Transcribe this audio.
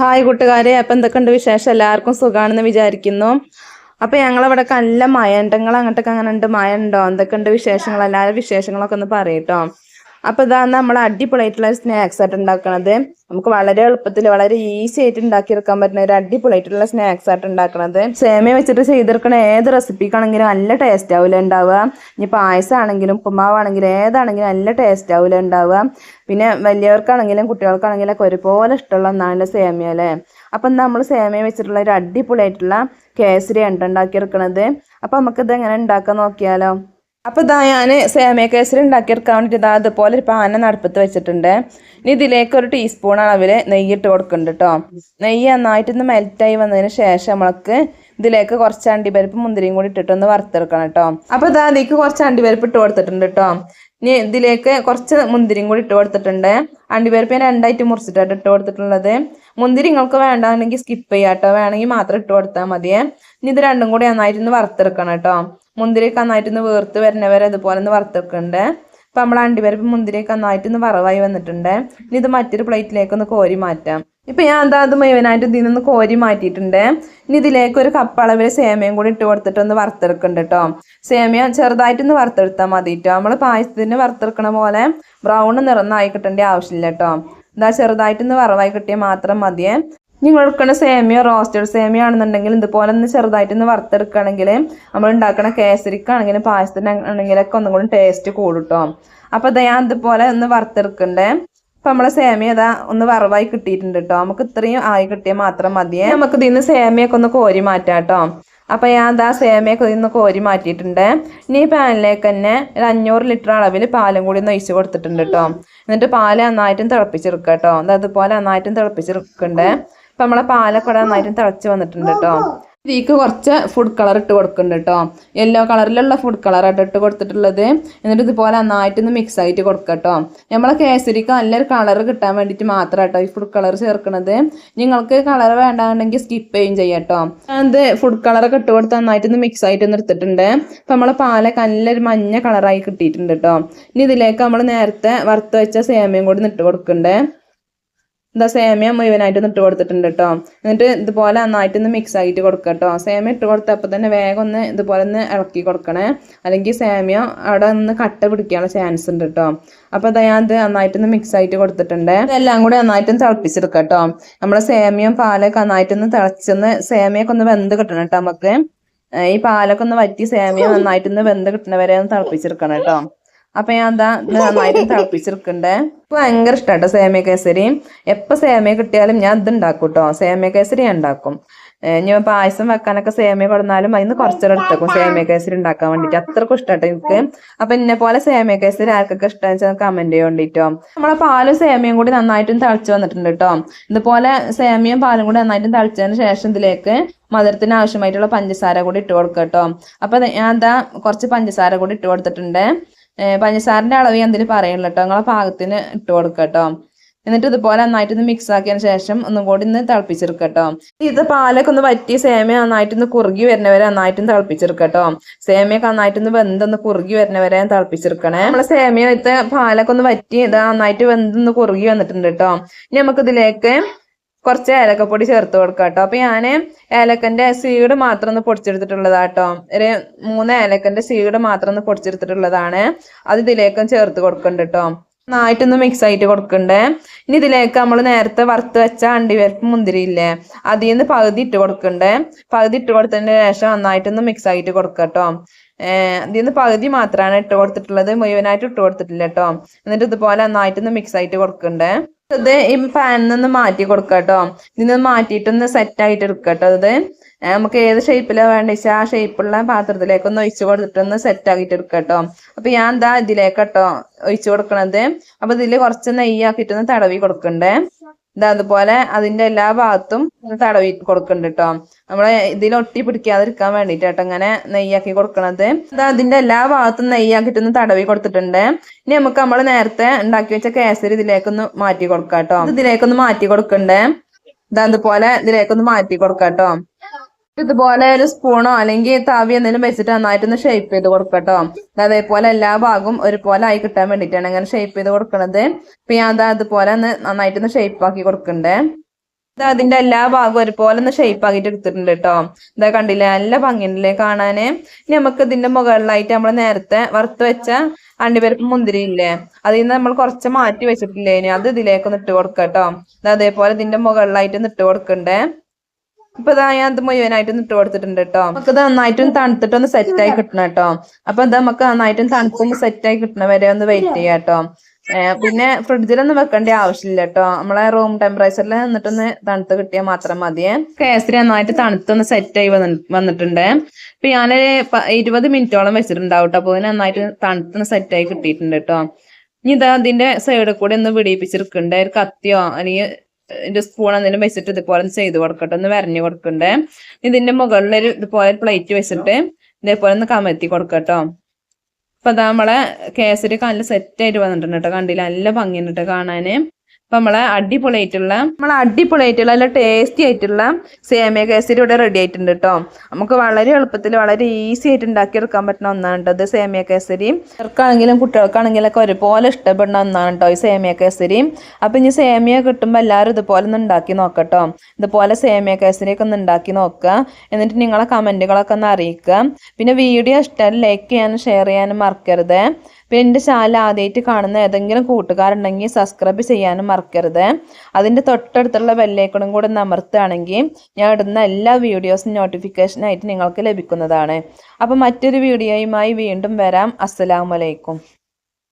Hi കൂട്ടുകാരെ അപ്പം എന്തൊക്കെയുണ്ട് വിശേഷം? എല്ലാവർക്കും സുഖമാണെന്ന് വിചാരിക്കുന്നു. അപ്പം ഞങ്ങളിവിടെ നല്ല മയണ്ടങ്ങൾ അങ്ങോട്ടൊക്കെ അങ്ങനെ ഉണ്ട് മയണ്ടോ എന്തൊക്കെയുണ്ട് വിശേഷങ്ങൾ? എല്ലാവരും വിശേഷങ്ങളൊക്കെ ഒന്ന് പറയട്ടോ അപ്പോൾ ഇതാണ് നമ്മൾ അടിപൊളിയായിട്ടുള്ള സ്നാക്സ് ആയിട്ട് ഉണ്ടാക്കുന്നത് നമുക്ക് വളരെ എളുപ്പത്തിൽ വളരെ ഈസി ആയിട്ട് ഉണ്ടാക്കിയെടുക്കാൻ പറ്റുന്ന ഒരു അടിപൊളിയായിട്ടുള്ള സ്നാക്സ് ആയിട്ട് ഉണ്ടാക്കുന്നത് സേമിയ വെച്ചിട്ട് ചെയ്തെടുക്കുന്ന ഏത് റെസിപ്പിക്കാണെങ്കിലും നല്ല ടേസ്റ്റ് ആവില്ല ഉണ്ടാവുക. ഇനി പായസം ആണെങ്കിലും ഉപ്പുമാവാണെങ്കിലും ഏതാണെങ്കിലും നല്ല ടേസ്റ്റ് ആവില്ല ഉണ്ടാവുക. പിന്നെ വലിയവർക്കാണെങ്കിലും കുട്ടികൾക്കാണെങ്കിലും ഒക്കെ ഒരുപോലെ ഇഷ്ടമുള്ള ഒന്നാണല്ലോ സേമിയ അല്ലേ? അപ്പം നമ്മൾ സേമിയ വെച്ചിട്ടുള്ള ഒരു അടിപൊളിയായിട്ടുള്ള കേസരി ഉണ്ട് ഉണ്ടാക്കിയെടുക്കണത്. അപ്പം നമുക്കിത് എങ്ങനെ ഉണ്ടാക്കാൻ നോക്കിയാലോ? അപ്പോൾ ഇതാ ഞാൻ സേമിയ കേസരി ഉണ്ടാക്കിയെടുക്കാൻ വേണ്ടിയിട്ട് ഇതാ അതുപോലെ ഒരു പാന നടപ്പത്ത് വെച്ചിട്ടുണ്ട്. ഇനി ഇതിലേക്ക് ഒരു ടീസ്പൂൺ അളവിൽ നെയ്യ് ഇട്ട് കൊടുക്കുന്നുണ്ട് കേട്ടോ നെയ്യ് നന്നായിട്ടൊന്ന് മെൽറ്റായി വന്നതിന് ശേഷം നമ്മൾക്ക് ഇതിലേക്ക് കുറച്ച് അണ്ടിപ്പരിപ്പ് മുന്തിരിയും കൂടി ഇട്ടിട്ടൊന്ന് വറുത്തെടുക്കണം കേട്ടോ അപ്പോൾ ഇതാ അതിലേക്ക് കുറച്ച് അണ്ടിപ്പരിപ്പ് ഇട്ട് കൊടുത്തിട്ടുണ്ട് കേട്ടോ ഇനി ഇതിലേക്ക് കുറച്ച് മുന്തിരിയും കൂടി ഇട്ട് കൊടുത്തിട്ടുണ്ട്. അണ്ടിപ്പരിപ്പ് ഞാൻ രണ്ടായിട്ട് മുറിച്ചിട്ടാണ് ഇട്ട് കൊടുത്തിട്ടുള്ളത്. മുന്തിരി നിങ്ങൾക്ക് വേണ്ടാണെങ്കിൽ സ്കിപ്പ് ചെയ്യാം കേട്ടോ വേണമെങ്കിൽ മാത്രം ഇട്ട് കൊടുത്താൽ മതിയേ. ഇനി ഇത് രണ്ടും കൂടി നന്നായിട്ടൊന്ന് വറുത്തെടുക്കണം കേട്ടോ മുന്തിരിയൊക്കെ നന്നായിട്ടൊന്ന് വേർത്ത് വരുന്നവരെ അതുപോലെ ഒന്ന് വറുത്തെടുക്കുന്നുണ്ട് അപ്പം നമ്മൾ അണ്ടിപരപ്പ് മുന്തിരിയൊക്കെ നന്നായിട്ടൊന്ന് വറവായി വന്നിട്ടുണ്ട്. ഇനി ഇത് മറ്റൊരു പ്ലേറ്റിലേക്ക് ഒന്ന് കോരി മാറ്റാം. ഇപ്പം ഞാൻ എന്താ അത് മുഴുവനായിട്ട് ഇതിൽ നിന്ന് കോരി മാറ്റിയിട്ടുണ്ട്. ഇനി ഇതിലേക്ക് ഒരു കപ്പ് അളവിൽ സേമിയയും കൂടി ഇട്ട് കൊടുത്തിട്ട് ഒന്ന് വറുത്തെടുക്കുന്നുണ്ട് കേട്ടോ സേമിയ ചെറുതായിട്ടൊന്ന് വറുത്തെടുത്താൽ മതി കേട്ടോ നമ്മൾ പായസത്തിന് വറുത്തെടുക്കണ പോലെ ബ്രൗൺ നിറന്നായി കിട്ടേണ്ട ആവശ്യമില്ല കേട്ടോ എന്താ ചെറുതായിട്ടൊന്ന് വറവായി കിട്ടിയാൽ മാത്രം മതിയേ. നിങ്ങൾ എടുക്കുന്ന സേമിയോ റോസ്റ്റഡ് സേമിയോ ആണെന്നുണ്ടെങ്കിൽ ഇതുപോലെ ഒന്ന് ചെറുതായിട്ട് ഒന്ന് വറുത്തെടുക്കുകയാണെങ്കിൽ നമ്മൾ ഉണ്ടാക്കുന്ന കേസരിക്കാണെങ്കിലും പായസത്തിനാണെങ്കിലൊക്കെ ഒന്നും കൂടി ടേസ്റ്റ് കൂടും കേട്ടോ അപ്പോൾ ഞാൻ ഇതുപോലെ ഒന്ന് വറുത്തെടുക്കണ്ടേ. അപ്പം നമ്മളെ സേമിയ ഇതാ ഒന്ന് വറവായി കിട്ടിയിട്ടുണ്ട് കേട്ടോ നമുക്ക് ഇത്രയും ആയി കിട്ടിയാൽ മാത്രം മതിയേ നമുക്ക് ഇതിന്ന് സേമിയൊക്കെ ഒന്ന് കോരി മാറ്റാം കേട്ടോ അപ്പോൾ ഞാൻ ഇതാ സേമിയൊക്കെ ഇതിൽ കോരി മാറ്റിയിട്ടുണ്ട്. ഇനി ഈ പാനിലേക്ക് തന്നെ ഒരു അഞ്ഞൂറ് ലിറ്റർ അളവിൽ പാലും കൂടി ഒന്ന് ഒഴിച്ച് കൊടുത്തിട്ടുണ്ട് കേട്ടോ എന്നിട്ട് പാൽ നന്നായിട്ടും തിളപ്പിച്ചെടുക്കുക കേട്ടോ അതുപോലെ നന്നായിട്ടും തിളപ്പിച്ചെടുക്കണ്ടേ അപ്പം നമ്മളെ പാലക്കട നന്നായിട്ട് തിളച്ച് വന്നിട്ടുണ്ട് കേട്ടോ ഇതിലേക്ക് കുറച്ച് ഫുഡ് കളർ ഇട്ട് കൊടുക്കുന്നുണ്ട് കേട്ടോ യെല്ലോ കളറിലുള്ള ഫുഡ് കളറായിട്ട് ഇട്ട് കൊടുത്തിട്ടുള്ളത്. എന്നിട്ട് ഇതുപോലെ നന്നായിട്ടൊന്ന് മിക്സ് ആയിട്ട് കൊടുക്കുക കേട്ടോ നമ്മളെ കേസരിക്ക് നല്ലൊരു കളർ കിട്ടാൻ വേണ്ടിയിട്ട് മാത്രം കേട്ടോ ഈ ഫുഡ് കളർ ചേർക്കുന്നത് നിങ്ങൾക്ക് കളർ വേണ്ടാന്നുണ്ടെങ്കിൽ സ്കിപ്പ് ചെയ്യും ചെയ്യാം കേട്ടോ അത് ഫുഡ് കളറൊക്കെ ഇട്ട് കൊടുത്ത് നന്നായിട്ടൊന്ന് മിക്സ് ആയിട്ട് ഒന്ന് എടുത്തിട്ടുണ്ട്. അപ്പം നമ്മളെ പാലൊക്കെ നല്ലൊരു മഞ്ഞ കളറായി കിട്ടിയിട്ടുണ്ട് കേട്ടോ ഇനി ഇതിലേക്ക് നമ്മൾ നേരത്തെ വറുത്ത് വെച്ച സേമയും കൂടി ഇട്ട് കൊടുക്കണ്ടേ എന്താ സേമിയ മുഴുവനായിട്ടൊന്ന് ഇട്ട് കൊടുത്തിട്ടുണ്ട് കേട്ടോ. എന്നിട്ട് ഇതുപോലെ നന്നായിട്ടൊന്ന് മിക്സ് ആയിട്ട് കൊടുക്കുക കേട്ടോ. സേമിയ ഇട്ട് കൊടുത്തപ്പോൾ തന്നെ വേഗം ഒന്ന് ഇതുപോലെ ഒന്ന് ഇളക്കി കൊടുക്കണേ. അല്ലെങ്കിൽ സേമിയ അവിടെ ഒന്ന് കട്ട പിടിക്കാനുള്ള ചാൻസ് ഉണ്ട് കേട്ടോ. അപ്പോൾ അതാ ഞാൻ ഇത് നന്നായിട്ടൊന്ന് മിക്സ് ആയിട്ട് കൊടുത്തിട്ടുണ്ട്. ഇതെല്ലാം കൂടി നന്നായിട്ടൊന്ന് തിളപ്പിച്ചെടുക്കുക കേട്ടോ. നമ്മുടെ സേമിയം പാലൊക്കെ നന്നായിട്ടൊന്ന് തിളച്ചൊന്ന് സേമിയൊക്കെ ഒന്ന് വെന്ത് കിട്ടണം കേട്ടോ നമുക്ക്. ഈ പാലൊക്കെ ഒന്ന് വറ്റി സേമിയ നന്നായിട്ടൊന്ന് വെന്ത് കിട്ടണവരെ ഒന്ന് തിളപ്പിച്ചെടുക്കണം കേട്ടോ. അപ്പൊ ഞാൻ എന്താ നന്നായിട്ട് തിളപ്പിച്ചെടുക്കണ്ടേ. ഇപ്പൊ ഭയങ്കര ഇഷ്ടാട്ടോ സേമിയ കേസരി. എപ്പോൾ സേമിയ കിട്ടിയാലും ഞാൻ ഇത് ഉണ്ടാക്കും കേട്ടോ സേമിയ കേസരി ഞാൻ ഉണ്ടാക്കും. ഞാൻ പായസം വെക്കാനൊക്കെ സേമിയ കൊടുന്നാലും അതിന് കുറച്ചേരം എടുത്തേക്കും സേമിയ കേസരി ഉണ്ടാക്കാൻ വേണ്ടിട്ട്. അത്രക്കും ഇഷ്ടാട്ടോ എനിക്ക്. അപ്പൊ എന്നെ പോലെ സേമിയ കേസരി ആർക്കൊക്കെ ഇഷ്ടം വെച്ചാൽ കമന്റ് വേണ്ടിട്ടോ. നമ്മളെ പാലും സേമിയും കൂടി നന്നായിട്ടും തിളച്ചു വന്നിട്ടുണ്ട് കേട്ടോ ഇതുപോലെ സേമിയും പാലും കൂടി നന്നായിട്ടും തിളച്ചതിന് ശേഷം ഇതിലേക്ക് മധുരത്തിന് ആവശ്യമായിട്ടുള്ള പഞ്ചസാര കൂടി ഇട്ട് കൊടുക്കാം കേട്ടോ അപ്പൊ ഞാൻ എന്താ കുറച്ച് പഞ്ചസാര കൂടി ഇട്ട് കൊടുത്തിട്ടുണ്ട്. പഞ്ചസാരന്റെ അളവ് ഞാൻ ഇതിൽ പറയുന്നില്ല കേട്ടോ നിങ്ങളെ പാകത്തിന് ഇട്ട് കൊടുക്കുക കേട്ടോ എന്നിട്ട് ഇതുപോലെ നന്നായിട്ടൊന്ന് മിക്സ് ആക്കിയതിന് ശേഷം ഒന്നും കൂടി ഒന്ന് തിളപ്പിച്ചെടുക്കുക കേട്ടോ ഇത് പാലൊക്കെ ഒന്ന് വറ്റി സേമിയ നന്നായിട്ടൊന്ന് കുറുകി വരുന്നവരെ നന്നായിട്ടും തിളപ്പിച്ചെടുക്കുക കേട്ടോ സേമിയൊക്കെ നന്നായിട്ടൊന്ന് വെന്തൊന്ന് കുറുകി വരുന്നവരെ തിളപ്പിച്ചെടുക്കണേ. നമ്മളെ സേമിയ ഇത്തെ പാലൊക്കെ ഒന്ന് വറ്റി ഇത് നന്നായിട്ട് വെന്തൊന്ന് കുറുകി വന്നിട്ടുണ്ട് കേട്ടോ ഇനി നമുക്ക് ഇതിലേക്ക് കുറച്ച് ഏലക്കപ്പൊടി ചേർത്ത് കൊടുക്കാം കേട്ടോ അപ്പൊ ഞാൻ ഏലക്കന്റെ സീഡ് മാത്രം ഒന്ന് പൊടിച്ചെടുത്തിട്ടുള്ളതാട്ടോ. ഒരു മൂന്ന് ഏലക്കന്റെ സീഡ് മാത്രം ഒന്ന് പൊടിച്ചെടുത്തിട്ടുള്ളതാണ്. അത് ഇതിലേക്കും ചേർത്ത് കൊടുക്കുന്നുണ്ട് കേട്ടോ നന്നായിട്ടൊന്ന് മിക്സ് ആയിട്ട് കൊടുക്കണ്ടേ. ഇനി ഇതിലേക്ക് നമ്മൾ നേരത്തെ വറുത്ത് വെച്ച അണ്ടിവരപ്പ് മുന്തിരി ഇല്ലേ അതിൽ നിന്ന് പകുതി ഇട്ട് കൊടുക്കണ്ടേ. പകുതി ഇട്ട് കൊടുത്തതിന് ശേഷം നന്നായിട്ടൊന്ന് മിക്സ് ആയിട്ട് കൊടുക്കുക കേട്ടോ അതിൽ നിന്ന് പകുതി മാത്രമാണ് ഇട്ട് കൊടുത്തിട്ടുള്ളത്. മുഴുവനായിട്ട് ഇട്ട് കൊടുത്തിട്ടില്ല കേട്ടോ എന്നിട്ട് ഇതുപോലെ നന്നായിട്ടൊന്ന് മിക്സ് ആയിട്ട് കൊടുക്കണ്ടേ. ഇത് ഈ പാനിൽ നിന്ന് മാറ്റി കൊടുക്കുക കേട്ടോ ഇതിൽ നിന്ന് മാറ്റിയിട്ടൊന്ന് സെറ്റ് ആയിട്ട് എടുക്കുക കേട്ടോ അത് നമുക്ക് ഏത് ഷേപ്പിലാണ് വേണ്ട വെച്ചാൽ ആ ഷേപ്പുള്ള പാത്രത്തിലേക്ക് ഒന്ന് ഒഴിച്ചു കൊടുത്തിട്ടൊന്ന് സെറ്റ് ആക്കിയിട്ട് എടുക്കുക കേട്ടോ അപ്പൊ ഞാൻ എന്താ ഇതിലേക്ക് കേട്ടോ ഒഴിച്ചു കൊടുക്കണത്. അപ്പൊ ഇതിൽ കുറച്ച് നെയ്യാക്കിയിട്ടൊന്ന് തടവി കൊടുക്കണ്ടേ. ഇതാ അതുപോലെ അതിന്റെ എല്ലാ ഭാഗത്തും തടവി കൊടുക്കുന്നുണ്ട് കേട്ടോ നമ്മളെ ഇതിൽ ഒട്ടി പിടിക്കാതിരിക്കാൻ വേണ്ടിട്ട് കേട്ടോ ഇങ്ങനെ നെയ്യാക്കി കൊടുക്കണത്. ഇതാ അതിന്റെ എല്ലാ ഭാഗത്തും നെയ്യാക്കിയിട്ടൊന്ന് തടവി കൊടുത്തിട്ടുണ്ട്. ഇനി നമുക്ക് നമ്മൾ നേരത്തെ ഉണ്ടാക്കി വെച്ച കേസരി ഇതിലേക്കൊന്ന് മാറ്റി കൊടുക്കാം കേട്ടോ ഇതിലേക്കൊന്ന് മാറ്റി കൊടുക്കണ്ടേ? ഇതാ അതുപോലെ ഇതിലേക്കൊന്ന് മാറ്റി കൊടുക്കാം കേട്ടോ ഇതുപോലെ ഒരു സ്പൂണോ അല്ലെങ്കിൽ താവി എന്തെങ്കിലും വെച്ചിട്ട് നന്നായിട്ടൊന്ന് ഷേപ്പ് ചെയ്ത് കൊടുക്കട്ടോ. അതേപോലെ എല്ലാ ഭാഗവും ഒരുപോലെ ആയി കിട്ടാൻ വേണ്ടിയിട്ടാണ് അങ്ങനെ ഷേപ്പ് ചെയ്ത് കൊടുക്കണത്. ഇപ്പൊ ഞാൻ അതാ അതുപോലെ ഒന്ന് നന്നായിട്ടൊന്ന് ഷേപ്പ് ആക്കി കൊടുക്കണ്ടേ. ഇത് അതിന്റെ എല്ലാ ഭാഗവും ഒരുപോലെ ഒന്ന് ഷേപ്പ് ആക്കിയിട്ട് എടുത്തിട്ടുണ്ട് കേട്ടോ ഇതാ കണ്ടില്ലേ? നല്ല ഭംഗിയുണ്ടല്ലേ കാണാന്? ഇനി നമുക്ക് ഇതിന്റെ മുകളിലായിട്ട് നമ്മൾ നേരത്തെ വറുത്ത് വെച്ച അണ്ടിപ്പരിപ്പ് മുന്തിരി ഇല്ലേ അതിൽ നിന്ന് നമ്മൾ കുറച്ച് മാറ്റി വെച്ചിട്ടില്ലേ ഇനി അത് ഇതിലേക്ക് ഒന്ന് ഇട്ട് കൊടുക്കാം കേട്ടോ അതേപോലെ ഇതിന്റെ മുകളിലായിട്ട് ഒന്ന് ഇട്ട് കൊടുക്കണ്ടേ. ഇപ്പൊ ഇതാ ഞാൻ അത് മുഴുവനായിട്ട് ഇട്ട് കൊടുത്തിട്ടുണ്ട് കേട്ടോ നമുക്ക് ഇത് നന്നായിട്ടും തണുത്തിട്ടൊന്ന് സെറ്റ് ആയി കിട്ടണം കേട്ടോ അപ്പൊ ഇത് നമുക്ക് നന്നായിട്ടും തണുപ്പൊന്ന് സെറ്റ് ആയി കിട്ടണ വരെ ഒന്ന് വെയിറ്റ് ചെയ്യാം കേട്ടോ പിന്നെ ഫ്രിഡ്ജിലൊന്നും വെക്കേണ്ട ആവശ്യമില്ല കേട്ടോ നമ്മളെ റൂം ടെമ്പറേച്ചറിൽ നിന്നിട്ടൊന്ന് തണുത്ത് കിട്ടിയാൽ മാത്രം മതിയെ കേസരി നന്നായിട്ട് തണുത്തൊന്ന് സെറ്റ് ആയി വന്നി- വന്നിട്ടുണ്ട്. ഇപ്പൊ ഞാൻ ഇരുപത് മിനിറ്റോളം വെച്ചിട്ടുണ്ടാവും കേട്ടോ അപ്പൊ നന്നായിട്ട് തണുത്തൊന്ന് ആയി കിട്ടിയിട്ടുണ്ട് കേട്ടോ ഇനി ഇതാ അതിന്റെ സൈഡിൽ കൂടെ ഒന്ന് വിടിയിപ്പിച്ചെടുക്കണ്ടേ ഒരു കത്തിയോ അല്ലെങ്കിൽ ഇതിന്റെ സ്പൂൺ എന്തെങ്കിലും വെച്ചിട്ട് ഇതുപോലെ ചെയ്ത് കൊടുക്കട്ടെ. ഒന്ന് വരഞ്ഞു കൊടുക്കണ്ടേ. ഇതിന്റെ മുകളിൽ ഇതുപോലെ പ്ലേറ്റ് വെച്ചിട്ട് ഇതേപോലെ ഒന്ന് കമഴ്ത്തി കൊടുക്കട്ടോ. അപ്പൊ അതാ നമ്മളെ കേസരി നല്ല സെറ്റ് ആയിട്ട് വന്നിട്ടുണ്ട് കേട്ടോ. കണ്ടില്ല? നല്ല ഭംഗിയുണ്ട് കാണാന്. അപ്പൊ നമ്മളെ അടിപൊളിയായിട്ടുള്ള നമ്മളെ അടിപൊളിയായിട്ടുള്ള നല്ല ടേസ്റ്റി ആയിട്ടുള്ള സേമിയ കേസരി ഇവിടെ റെഡി ആയിട്ടുണ്ട് കേട്ടോ നമുക്ക് വളരെ എളുപ്പത്തിൽ വളരെ ഈസി ആയിട്ട് ഉണ്ടാക്കിയെടുക്കാൻ പറ്റുന്ന ഒന്നാണ് കേട്ടോ ഇത് സേമിയ കേസരി. ചെറുക്കാണെങ്കിലും കുട്ടികൾക്കാണെങ്കിലും ഒക്കെ ഒരുപോലെ ഇഷ്ടപ്പെടുന്ന ഒന്നാണ് കേട്ടോ ഈ സേമിയ കേസരി. അപ്പൊ ഇനി സേമിയ കിട്ടുമ്പോൾ എല്ലാവരും ഇതുപോലെ ഒന്ന് ഉണ്ടാക്കി നോക്കട്ടോ ഇതുപോലെ സേമിയ കേസരി ഒക്കെ ഒന്ന് ഉണ്ടാക്കി നോക്കുക എന്നിട്ട് നിങ്ങളെ കമന്റുകളൊക്കെ ഒന്ന് അറിയിക്കുക പിന്നെ വീഡിയോ ഇഷ്ടം ലൈക്ക് ചെയ്യാനും ഷെയർ ചെയ്യാനും മറക്കരുത്. പിന്നെ എന്റെ ചാനൽ ആദ്യമായിട്ട് കാണുന്ന ഏതെങ്കിലും കൂട്ടുകാരുണ്ടെങ്കിൽ സബ്സ്ക്രൈബ് ചെയ്യാനും മറക്കരുത്. അതിന്റെ തൊട്ടടുത്തുള്ള ബെല്ലൈക്കണും കൂടെ നമർത്തുകയാണെങ്കിൽ ഞാൻ ഇടുന്ന എല്ലാ വീഡിയോസും നോട്ടിഫിക്കേഷനായിട്ട് നിങ്ങൾക്ക് ലഭിക്കുന്നതാണ്. അപ്പോൾ മറ്റൊരു വീഡിയോയുമായി വീണ്ടും വരാം. അസ്സലാമലൈക്കും